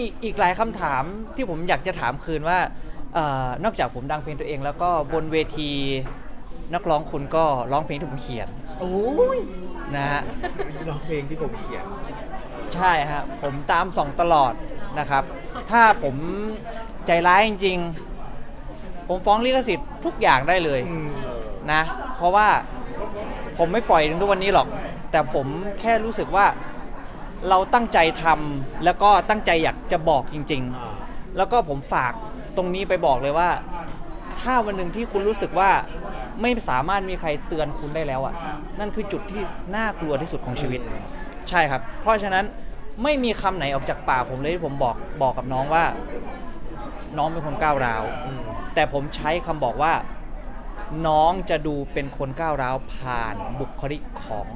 อีกอีกหลายคำถามที่ผมอยากจะถามคืนว่าเอ่อนอกจากผมดังเพลงตัวเอง แล้วก็บนเวทีนักร้องคุณก็ร้องเพลงที่ผมเขียนโอ้ยนะฮะ ร้องเพลงที่ผมเขียน ใช่ฮะผมตามส่องตลอดนะครับ ถ้าผมใจร้ายจริงๆ ผมฟ้องลิขสิทธิ์ทุกอย่างได้เลยอืมนะ เพราะว่าผมไม่ปล่อยถึงทุกวันนี้หรอก แต่ผมแค่รู้สึกว่า เราตั้งใจทำแล้วก็ตั้งใจอยากจะบอกจริงๆอ่าแล้วก็ผมฝากตรงนี้ไปบอกเลยว่า ถ้าวันหนึ่งที่คุณรู้สึกว่าไม่สามารถมีใครเตือนคุณได้แล้วอะ นั่นคือจุดที่น่ากลัวที่สุดของชีวิต ใช่ครับ เพราะฉะนั้นไม่มีคำไหนออกจากปากผมเลยที่ผมบอกบอกกับน้องว่า น้องเป็นคนก้าวร้าว อืมแต่ผมใช้คำบอกว่า น้องจะดูเป็นคนก้าวร้าวผ่านบุคลิกของ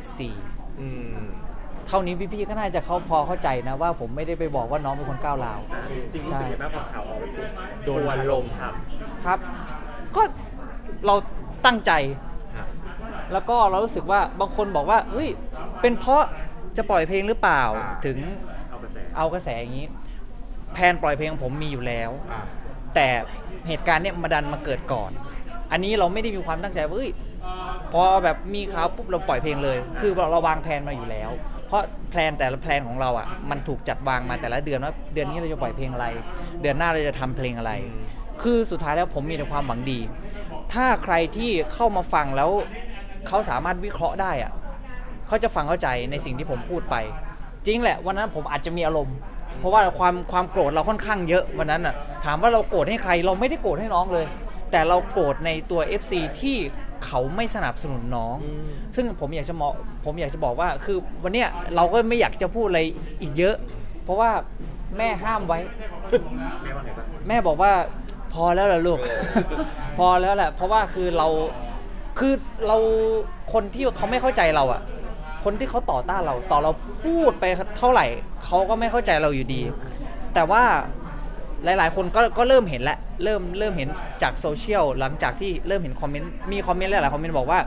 FC อืม เท่านี้พี่ๆก็น่าจะเขาพอเข้าใจนะว่าผมไม่ได้ไปบอกว่าน้องเป็นคนก้าวร้าว จริงรู้สึกยังไงบ้างพอข่าวออกไปปุ๊บโดนทัวร์ถลล่งมฉ่ครับ ก็เราตั้งใจฮะแล้วก็เรารู้สึกว่าบางคนบอกว่าเฮ้ยเป็นเพราะจะปล่อยเพลงหรือเปล่าอ่า ถึงำเอากระแสเอากระแสอย่างนี้ แพลนปล่อยเพลงของผมมีอยู่แล้ว อ่าแต่เหตุการณ์เนี้ยมาดันมาเกิดก่อน อันนี้เราไม่ได้มีความตั้งใจว่าเฮ้ยพอแบบมีข่าวปุ๊บเราปล่อยเพลงเลย คือเราวางแผนมาอยู่แล้วเพ ราะแพลนแต่ละแพลนของเราอะมันถูกจัดวางมาแต่ละเดือนว่าเดือนนี้เราจะปล่อยเพลงอะไร เดือนหน้าเราจะทำเพลงอะไร คือสุดท้ายแล้วผมมีแต่ความหวังดี ถ้าใครที่เข้ามาฟังแล้วเขาสามารถวิเคราะห์ได้อะเขาจะฟังเข้าใจในสิ่งที่ผมพูดไป จริงแหละวันนั้นผมอาจจะมีอารมณ์ เพราะว่าความความโกรธเราค่อนข้างเยอะวันนั้นอะถามว่าเราโกรธให้ใครเราไม่ได้โกรธให้น้องเลย แต่เราโกรธในตัว FC ที่ เขาไม่สนับสนุนน้องอืมซึ่งผมอยากจะบอกผมอยากจะบอกว่า คือวันเนี้ยเราก็ไม่อยากจะพูดอะไรอีกเยอะ เพราะว่าแม่ห้ามไว้แม่ว่าไงบ้างแม่บอกว่าพอแล้วล่ะลูก พอแล้วแหละเพราะว่าคือเราคือเราคนที่เขาไม่เข้าใจเราอะคนที่เขาต่อต้านเราต่อเราพูดไปเท่าไหร่เขาก็ไม่เข้าใจเราอยู่ดี แต่ว่า หลาย ๆ คนก็ก็เริ่มเห็นแล้วเริ่มเริ่มเห็นจากโซเชียลหลังจากที่เริ่มเห็นคอมเมนต์มีคอมเมนต์หลายๆคอมเมนต์บอกว่า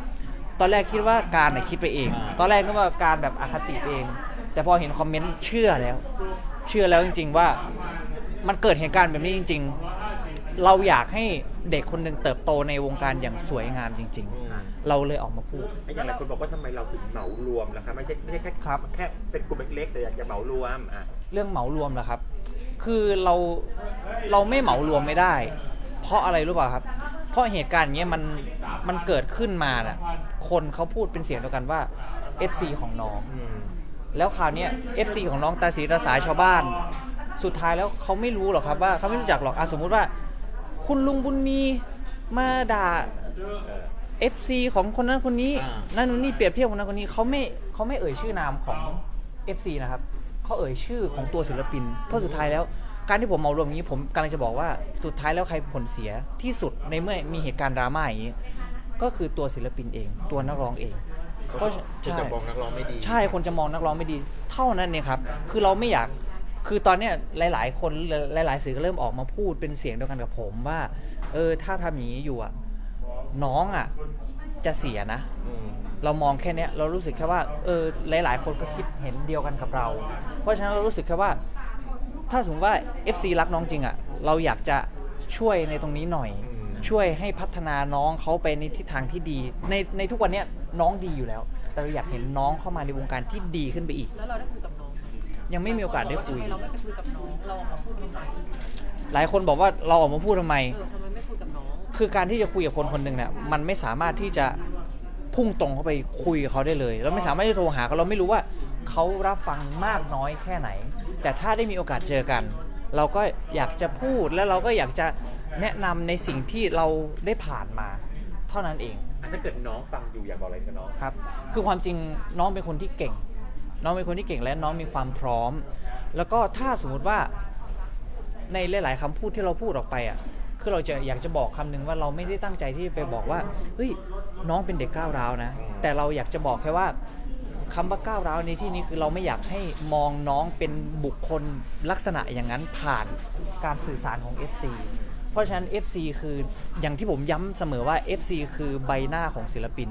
ตอนแรกคิดว่าการน่ะคิดไปเองอ่าตอนแรกนึกว่าการแบบอคติไปเอง แต่พอเห็นคอมเมนต์เชื่อแล้ว เชื่อแล้วจริง ๆ ว่ามันเกิดเหตุการณ์แบบนี้จริง ๆ เราอยากให้เด็กคนหนึ่งเติบโตในวงการอย่างสวยงามจริงอืมๆ เราเลยออกมาพูด ไอ้อย่างหลายคนบอกว่าทำไมเราถึงเหมารวมล่ะครับไม่ใช่ไม่ใช่แค่ครับ แค่เป็นกลุ่มเล็กๆแต่อยากจะเหมารวมอะเรื่องเหมารวมเหรอครับ คือเราเราไม่เหมารวมไม่ได้ เพราะอะไรรู้เปล่าครับ เพราะเหตุการณ์อย่างเงี้ยมันมันเกิดขึ้นมาน่ะคนเขาพูดเป็นเสียงเดียวกันว่า FC ของน้อง อืมแล้วคราวเนี้ย FC ของน้องตาสีตาสายชาวบ้าน สุดท้ายแล้วเขาไม่รู้หรอกครับว่าเขาไม่รู้จักหรอกอะสมมุติว่า คุณลุงบุญมีมาด่า FC ของคนนั้นคนนี้อ่านั่นนู่นนี่เปรียบเทียบคนนั้นคนนี้เขาไม่เขาไม่เอ่ยชื่อนามของ FC นะครับเขาเอ่ยชื่อของตัวศิลปินเพราะสุดท้ายแล้ว การที่ผมเมารวมอย่างนี้ผมกำลังจะบอกว่าสุดท้ายแล้วใครเป็นผลเสียที่สุดในเมื่อมีเหตุการณ์ดราม่าอย่างนี้ ก็คือตัวศิลปินเอง ตัวนักร้องเอง เพราะจะใช่จะมองนักร้องไม่ดีใช่คนจะมองนักร้องไม่ดีเท่านั้นเนี่ยครับ คือเราไม่อยากคือตอนเนี้ยหลาย ๆ คนหลาย ๆ สื่อก็เริ่มออกมาพูดเป็นเสียงเดียวกันกับผมว่า เออถ้าทำอย่างนี้อยู่อะ น้องอะจะเสียนะ อืม เรามองแค่เนี้ยเรารู้สึกแค่ว่าเออหลาย ๆ คนก็คิดเห็นเดียวกันกับเรา เพราะฉะนั้นเรารู้สึกแค่ว่า ถ้าสมมติว่า FC รักน้องจริงอะเราอยากจะช่วยในตรงนี้หน่อย อืม ช่วยให้พัฒนาน้องเขาไปในทิศทางที่ดี ในในทุกวันเนี้ยน้องดีอยู่แล้ว แต่เราอยากเห็นน้องเข้ามาในวงการที่ดีขึ้นไปอีก แล้วเราได้คุยกับน้องไหมยังไม่มีโอกาสได้คุย ทำไมเราไม่ไปคุยกับน้อง เราออกมาพูดทำไมหลายคนบอกว่าเราออกมาพูดทำไม เออทำไมไม่ คุยกับน้องคือการที่จะคุยกับคนคนหนึ่งเนี่ยมันไม่สามารถที่จะพุ่งตรงเข้าไปคุยกับเขาได้เลย เราไม่สามารถจะโทรหาเขาเราไม่รู้ว่าเขารับฟังมากน้อยแค่ไหน แต่ถ้าได้มีโอกาสเจอกัน เราก็อยากจะพูดแล้วเราก็อยากจะแนะนำในสิ่งที่เราได้ผ่านมา เท่านั้นเองอะถ้าเกิดน้องฟังอยู่อยากบอกอะไรกับน้อง ครับ คือความจริงน้องเป็นคนที่เก่ง น้องเป็นคนที่เก่งและน้องมีความพร้อม แล้วก็ถ้าสมมุติว่าในหลาย ๆคำพูดที่เราพูดออกไปอะ คือเราจะอยากจะบอกคำหนึ่งว่าเราไม่ได้ตั้งใจที่ไปบอกว่าเฮ้ยน้องเป็นเด็กก้าวร้าวนะ แต่เราอยากจะบอกแค่ว่าคำว่าก้าวร้าวในที่นี้คือเราไม่อยากให้มองน้องเป็นบุคคลลักษณะอย่างนั้นผ่านการสื่อสารของ FC เพราะฉะนั้น FC คืออย่างที่ผมย้ำเสมอว่า FC คือใบหน้าของศิลปิน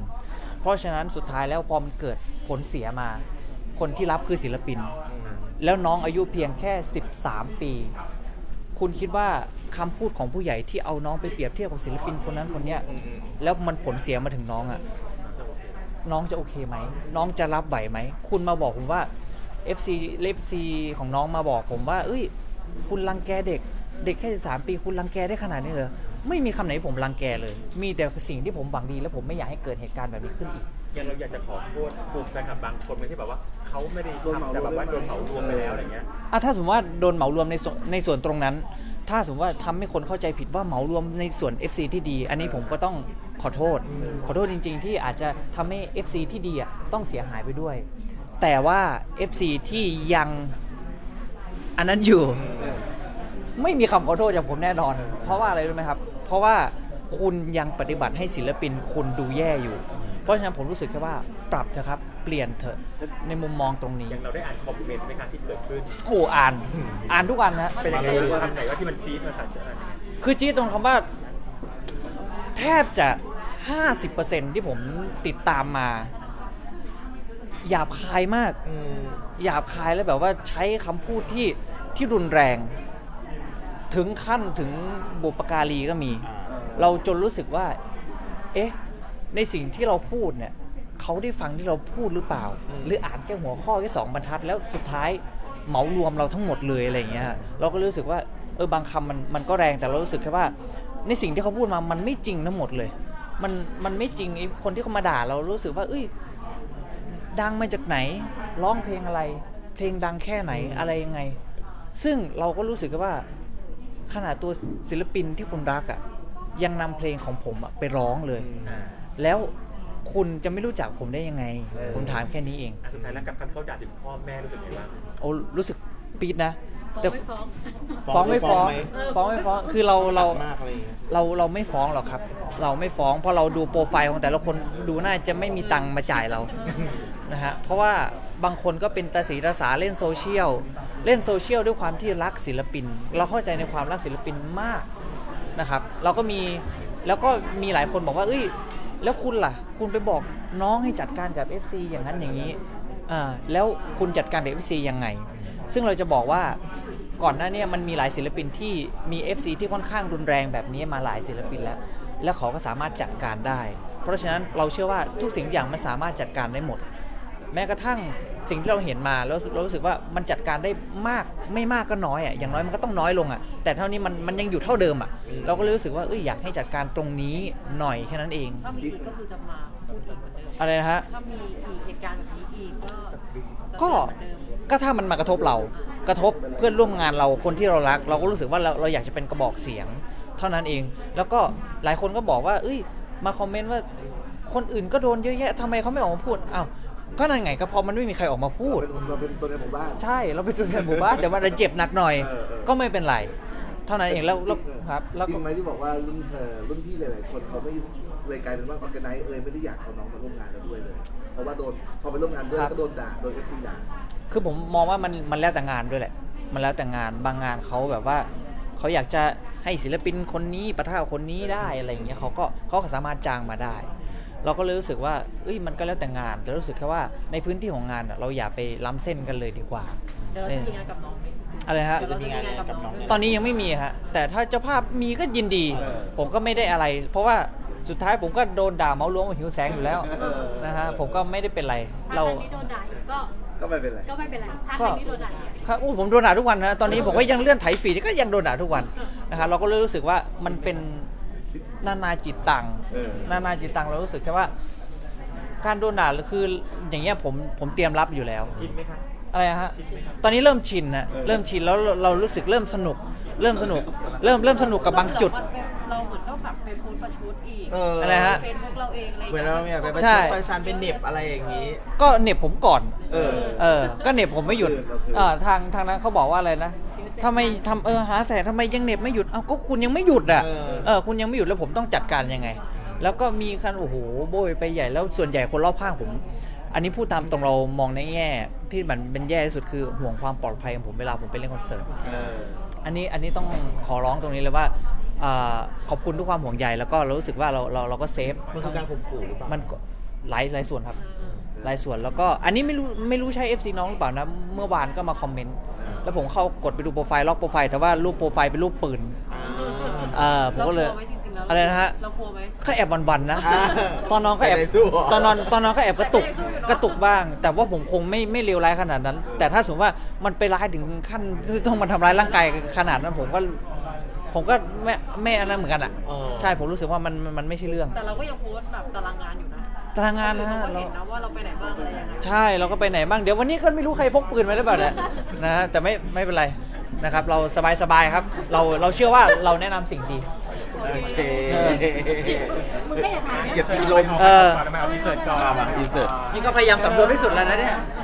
เพราะฉะนั้นสุดท้ายแล้วพอมันเกิดผลเสียมา คนที่รับคือศิลปินอืมแล้วน้องอายุเพียงแค่ 13 ปี คุณคิดว่าคำพูดของผู้ใหญ่ที่เอาน้องไปเปรียบเทียบกับศิลปินคนนั้นคนเนี้ยอืมอืมแล้วมันผลเสียมาถึงน้องอะ่ะน้องจะโอเคไหม น้องจะรับไหวไหม คุณมาบอกผมว่า FC เลฟซีของน้องมาบอกผมว่า เอ้ย คุณรังแกเด็ก เด็กแค่ 13 ปี คุณรังแกได้ขนาดนี้เลยไม่มีคำไหนผมรังแกเลย มีแต่สิ่งที่ผมหวังดี และผมไม่อยากให้เกิดเหตุการณ์แบบนี้ขึ้นอีก ยังเราอยากจะขอโทษกลุ่มแฟนคลับบางคนไหมที่แบบว่าเขาไม่ได้ทำแต่แบบว่าโดนเหมารวมไปแล้วอะไรเงี้ยอะถ้าสมมติว่าโดนเหมารวมในส่วนในส่วนตรงนั้น ถ้าสมมติว่าทำให้คนเข้าใจผิดว่าเหมารวมในส่วน FC ที่ดี อันนี้ผมก็ต้องขอโทษ ขอโทษจริง ๆ ที่อาจจะทำให้ FC ที่ดีอะต้องเสียหายไปด้วย แต่ว่า FC ที่ยังอันนั้นอยู่ ไม่มีคำขอโทษจากผมแน่นอน เพราะว่าอะไรรู้ไหมครับ เพราะว่าคุณยังปฏิบัติให้ศิลปินคุณดูแย่อยู่ เพราะฉะนั้นผมรู้สึกแค่ว่าปรับเถอะครับ เปลี่ยนเถอะในมุมมองตรงนี้ยังเราได้อ่านคอมเมนต์ไหมคะที่เกิดขึ้น โอ้อ่าน อ่านทุกวันนะเป็นยังไงคำไหนว่าที่มันจี๊ดมันสั่นใจคือจี้ตรงคำว่า แทบจะ 50%ที่ผมติดตามมาหยาบคายมากอืมหยาบคายแล้วแบบว่าใช้คำพูดที่ที่รุนแรง ถึงขั้นถึงบุปการีก็มี เราจนรู้สึกว่า เอ๊ะ ในสิ่งที่เราพูดเนี่ยเขาได้ฟังที่เราพูดหรือเปล่า หรืออ่านแค่หัวข้อแค่สองบรรทัด แล้วสุดท้ายเหมารวมเราทั้งหมดเลยอะไรอย่างเงี้ยฮะเราก็รู้สึกว่าเออบางคำมันมันก็แรงแต่เรารู้สึกแค่ว่าในสิ่งที่เขาพูดมามันไม่จริงทั้งหมดเลย มันมันไม่จริงไอ้คนที่เขามาด่าเรารู้สึกว่า เอ้ยดังมาจากไหนร้องเพลงอะไร เพลงดังแค่ไหนอะไรยังไง ซึ่งเราก็รู้สึกว่า ขนาดตัวศิลปินที่คุณรักอะ่ะยังนำเพลงของผมอะไปร้องเลยอ่า แล้วคุณจะไม่รู้จักผมได้ยังไง เออ ผมถามแค่นี้เองอะสุดท้ายแล้วกับคำเขาด่าถึงพ่อแม่รู้สึกไงบ้าง โอ้รู้สึกปี๊ดนะฟ้องแต่ไม่ฟ้อง ฟ้องไม่ฟ้องไหมฟ้องไม่ฟ้องคือเราเรา มากอะไรอย่างเงี้ย เราเราไม่ฟ้องหรอกครับ เราไม่ฟ้องเพราะเราดูโปรไฟล์ของแต่ละคนดูน่าจะไม่มีตังค์มาจ่ายเรา นะฮะเพราะว่าบางคนก็เป็นตาสีตาสาเล่นโซเชียลเล่นโซเชียลด้วยความที่รักศิลปิน เราเข้าใจในความรักศิลปินมากนะครับ เราก็มีแล้วก็มีหลายคนบอกว่าเอ้ย แล้วคุณล่ะ คุณไปบอกน้องให้จัดการกับ FC อย่างนั้นอย่างนี้อ่าแล้วคุณจัดการกับ FC ยังไง ซึ่งเราจะบอกว่าก่อนหน้าเนี้มันมีหลายศิลปินที่มี FC ที่ค่อนข้างรุนแรงแบบนี้มาหลายศิลปินแล้ว แล้วเขาก็สามารถจัดการได้ เพราะฉะนั้นเราเชื่อว่าทุกสิ่งทุกอย่างมันสามารถจัดการได้หมด แม้กระทั่ง สิ่งที่เราเห็นมาแล้วเรารู้สึกว่ามันจัดการได้มากไม่มากก็น้อยอะอย่างน้อยมันก็ต้องน้อยลงอะแต่เท่านี้มันมันยังอยู่เท่าเดิมอะเราก็เลยรู้สึกว่าเอ้ยอยากให้จัดการตรงนี้หน่อยแค่นั้นเอง ถ้ามีอีกก็คือจะมาพูดอีกเหมือนเดิมอะไรนะฮะ ถ้ามีอีกเหตุการณ์แบบนี้อีกก็ก็จะเหมือนเดิมก็ถ้ามันมากระทบเรา กระทบเพื่อนร่วมงานเราคนที่เรารัก เราก็รู้สึกว่าเราเราอยากจะเป็นกระบอกเสียง เท่านั้นเอง แล้วก็หลายคนก็บอกว่า เอ้ย มาคอมเมนต์ว่าคนอื่นก็โดนเยอะแยะทำไมเขาไม่ออกมาพูดอ้าว ก็นั่นไงก็เพอมันไม่มีใครออกมาพูด เราเป็นตัวในหมู่บ้าน ใช่เราเป็นตัวแทนหมู่บ้านแต่ว่าเราเจ็บหนักหน่อย เออเออ ก็ไม่เป็นไร เท่านั้นเองแล้วแล้วครับแล้วจริก็ งไหมที่บอกว่ารุ่นเอ่อรุ่นพี่หลายๆคนเขาไม่เลยกลายเป็นว่าออร์แกไนซ์เอยไม่ได้อยากเอาน้องมาร่วมงานแล้วด้วยเลย เพราะว่าโดนพอไปร่วมงานด้วยก็โดนด่าโดนเอฟซีด่าคือผมมองว่ามันมันแล้วแต่งานด้วยแหละ มันแล้วแต่งานบางงานเขาแบบว่าเขาอยากจะให้ศิลปินคนนี้ประท่าคนนี้ได้อะไรอย่างเงี้ยเขาก็เขาก็สามารถจ้างมาได้ เราก็เลยรู้สึกว่าเอ้ยมันก็แล้วแต่งานแต่รู้สึกแค่ว่าในพื้นที่ของงานอะเราอย่าไปล้ำเส้นกันเลยดีกว่าเดี๋ยวเราจะมีงานกับน้องไหมอะไรฮะเดี๋ยวเราจะมีงานกับน้องไหมตอนนี้ยังไม่มีฮะแต่ถ้าเจ้าภาพมีก็ยินดีเออผมก็ไม่ได้อะไร เพราะว่าสุดท้ายผมก็โดนด่าเมาล้วงว่าหิวแสงอยู่แล้วเออนะฮะผมก็ไม่ได้เป็นไร ถ้าเราใครไม่โดนด่าอยู่ก็ก็ไม่เป็นไร ก็ไม่เป็นไรถ้าใครไม่โดนด่าอยู่ครับอู้ผมโดนด่าทุกวันนะตอนนี้ผมก็ยังเลื่อนไถฟีดก็ยังโดนด่าทุกวันนะครับเราก็เลยรู้สึกว่ามันเป็น นานาจิตตังเออ นานาจิตตังเรารู้สึกแค่ว่า การโดนด่าคืออย่างเงี้ยผมผมเตรียมรับอยู่แล้ว ชินไหมคะอะไรฮะตอนนี้เริ่มชินนะเริ่มชินแล้วเราเรารู้สึกเริ่มสนุก เริ่มสนุก เริ่มเริ่มสนุกกับบางจุด เราเหมือนต้องแบบไปโพสต์ประชดอีกเอออ อะไรฮะ เฟซบุ๊กเราเองอะไรเหมือนเราเนี่ยไปประใช่ชันประชันเป็นเหน็บอะไรอย่างนี้ ก็เหน็บผมก่อน เออ เออ ก็เหน็บผมไม่หยุดเราคือเออทางทางนั้นเขาบอกว่าอะไรนะ ทำไมทำเออหาแสทำไมยังเหน็บไม่หยุดเอ้าก็คุณยังไม่หยุดอะเออ เออคุณยังไม่หยุดแล้วผมต้องจัดการยังไง แล้วก็มีคันโอ้โหโบยไปใหญ่แล้วส่วนใหญ่คนรอบข้างผม อันนี้พูดตามตรงเรามองในแง่ที่มันเป็นแย่ที่สุดคือห่วงความปลอดภัยของผมเวลาผมไปเล่นคอนเสิร์ต เออ อันนี้อันนี้ต้องขอร้องตรงนี้เลยว่าเอ่อขอบคุณทุกความห่วงใยแล้วก็เรารู้สึกว่าเราเราเราก็เซฟมันคือการข่มขู่หรือเปล่ามันก็หลายหลายส่วนครับหลายส่วนแล้วก็อันนี้ไม่รู้ไม่รู้ใช่ FC น้องหรือเปล่านะ เมื่อวานก็มาคอมเมนต์ แล้วผมเข้ากดไปดูโปรไฟล์ล็อกโปรไฟล์แต่ว่ารูปโปรไฟล์เป็นรูปปืนเออผมเราก็กเลลัยวไหมจริงๆแล้วอะไรนะฮะเรากลัวไหมก็แอบหวันๆนะอ่าตอนนอนก็แอบไม่ได้สู้เหรอ ตอนนอนตอนนอนก็แอบกระตุกกระตุกบ้าง แต่ว่าผมคงไม่ไม่เลวร้ายขนาดนั้น แต่ถ้าสมมติว่ามันไปร้ายถึงขั้นที่ต้องมาทำร้ายร่างกายขนาดนั้นผมก็ผมก็ไม่ไม่อันนั้นเหมือนกันอะ เออ ใช่ผมรู้สึกว่ามันมันมันไม่ใช่เรื่อง แต่เราก็ยังโพสต์แบบตารางงานอยู่นะ ตารางงานนะเราฮะก็เรา เห็นนะว่าเราไปไหนบ้างอะไรยังไงใช่เราก็ไปไหนบ้างเดี๋ยววันนี้ก็ไม่รู้ใครพกปืนมาหรือเปล่าเนี่ยนะฮะแต่ไม่ไม่เป็นไรนะครับ เราสบายสบายๆครับ เราเราเชื่อว่าเราแนะนำสิ่งดี โอเคเออมึงไม่เห็นถามอย่าเนี่ยติดลมเออมาเอารีเสิร์ชก่อนมามา insert นี่ก็พยายามสำรวมที่สุดแล้วนะเนี่ยเอ